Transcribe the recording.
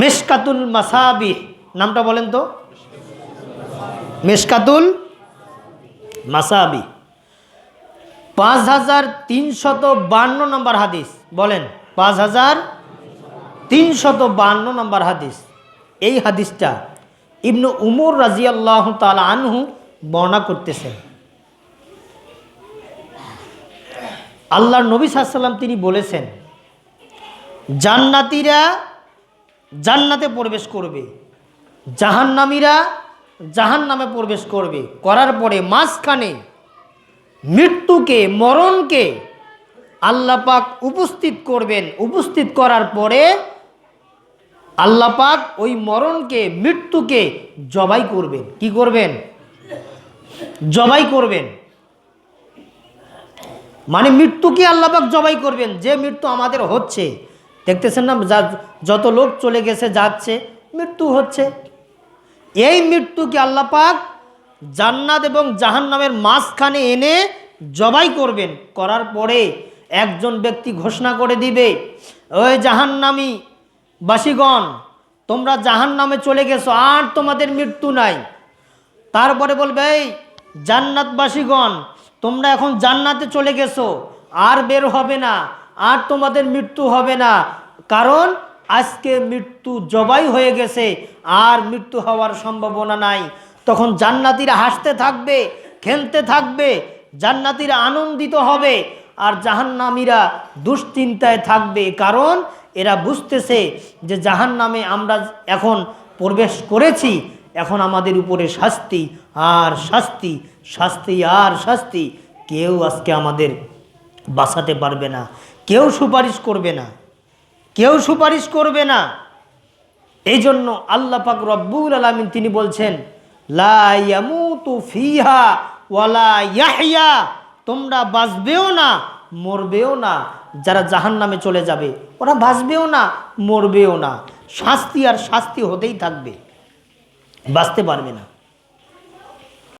মেশকাতুল মাসাবি, নামটা বলেন তো। মেশকাতুল মাসাবি। পাঁচ হাজার তিনশত বান্ন নম্বর হাদিস, বলেন। পাঁচ হাজার তিনশত বান্ন নম্বর হাদিস। এই হাদিসটা ইবনু উমর রাজিয়াল্লাহ তালা আনহু বর্ণনা করতেছেন। আল্লাহর নবী সাল্লাম তিনি বলেছেন, জান্নাতিরা জান্নাতে প্রবেশ করবে। জাহান্নামীরা জাহান নামে প্রবেশ করবে। করার পরে মাঝখানে মৃত্যুকে, মরণকে আল্লাহ পাক উপস্থিত করবেন। উপস্থিত করার পরে আল্লাহ পাক ওই মরণকে, মৃত্যুকে জবাই করবেন। কি করবেন? জবাই করবেন। মানে মৃত্যুকে আল্লাপাক জবাই করবেন। যে মৃত্যু আমাদের হচ্ছে দেখতেছেন না? যা, যত লোক চলে গেছে, যাচ্ছে, মৃত্যু হচ্ছে। এই মৃত্যুকে আল্লাপাক জান্নাত এবং জাহান্নামের মাঝখানে এনে জবাই করবেন। করার পরে একজন ব্যক্তি ঘোষণা করে দিবে, ওই জাহান্নামি বাসিগণ, তোমরা জাহান্নামে চলে গেছো, আর তোমাদের মৃত্যু নাই। তারপরে বলবে, এই জান্নাতবাসীগণ, তোমরা এখন জান্নাতে চলে গেছো, আর বের হবে না। আর তোমাদের মৃত্যু হবে না। কারণ আজকে মৃত্যু জবাই হয়ে গেছে, আর মৃত্যু হওয়ার সম্ভাবনা নাই। তখন জান্নাতিরা হাসতে থাকবে, খেলতে থাকবে, জান্নাতিরা আনন্দিত হবে, আর জাহান্নামীরা দুশ্চিন্তায় থাকবে। কারণ এরা বুঝতেছে যে জাহান্নামে আমরা এখন প্রবেশ করেছি, এখন আমাদের উপরে শাস্তি আর শাস্তি শাস্তি আর শাস্তি। কেউ আজকে আমাদের বাঁচাতে পারবে না। কেউ সুপারিশ করবে না। কেউ সুপারিশ করবে না। এই জন্য আল্লাহ পাক রব্বুল আলমিন তিনি বলছেন ফিহা ওয়ালা তোমরা বাঁচবেও না, মরবেও না। যারা জাহান নামে চলে যাবে, ওরা বাঁচবেও না, মরবেও না। শাস্তি আর শাস্তি হতেই থাকবে। বাঁচতে পারবে না।